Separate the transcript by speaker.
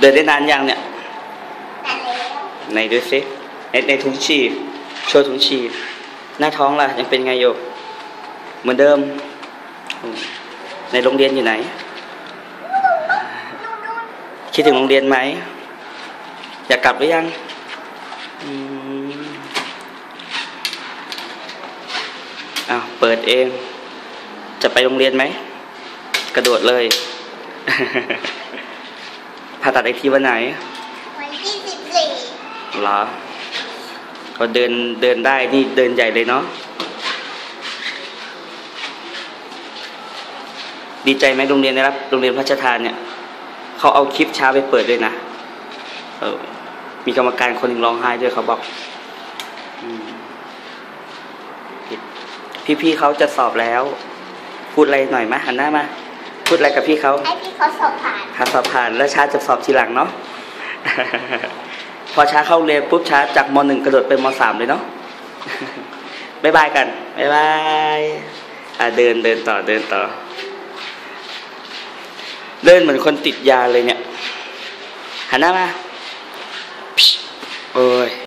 Speaker 1: เดินได้นานยังเนี่ย
Speaker 2: แต่แล้ว
Speaker 1: ไหนดูสิในในถุงชีพโชว์ถุงชีพหน้าท้องล่ะ ยังเป็นไงอยู่เหมือนเดิม ในโรงเรียนอยู่ไหน คิดถึงโรงเรียนไหม อยากกลับหรือยังอืมอ้าวเปิดเอง จะไปโรงเรียนไหม กระโดดเลย ผ่าตัดอีกทีวันไหน
Speaker 2: วันที่สิบสี่
Speaker 1: เหรอ ก็เดินเดินได้นี่เดินใหญ่เลยเนาะ ดีใจไหมโรงเรียนได้รับ โรงเรียนพระราชทานเนี่ยเขาเอาคลิปเช้าไปเปิดด้วยนะ เออ มีกรรมการคนหนึ่งร้องไห้ด้วยเขาบอกอืมพี่ๆเขาจะสอบแล้ว พูดอะไรหน่อยไหมหันหน้ามา พูดอะไรกับพี่เขา
Speaker 2: ให้พี่เขาสอบผ่าน
Speaker 1: หาสอบผ่านแล้วชาจะสอบทีหลังเนาะพอชาเข้าเรียนปุ๊บชาจากมหนึ่งกระโดดเป็นมสามเลยเนาะบายบายกันบายบายอะเดินเดินต่อเดินต่อ เดินเหมือนคนติดยาเลยเนี่ยหันหน้ามาโอ้ย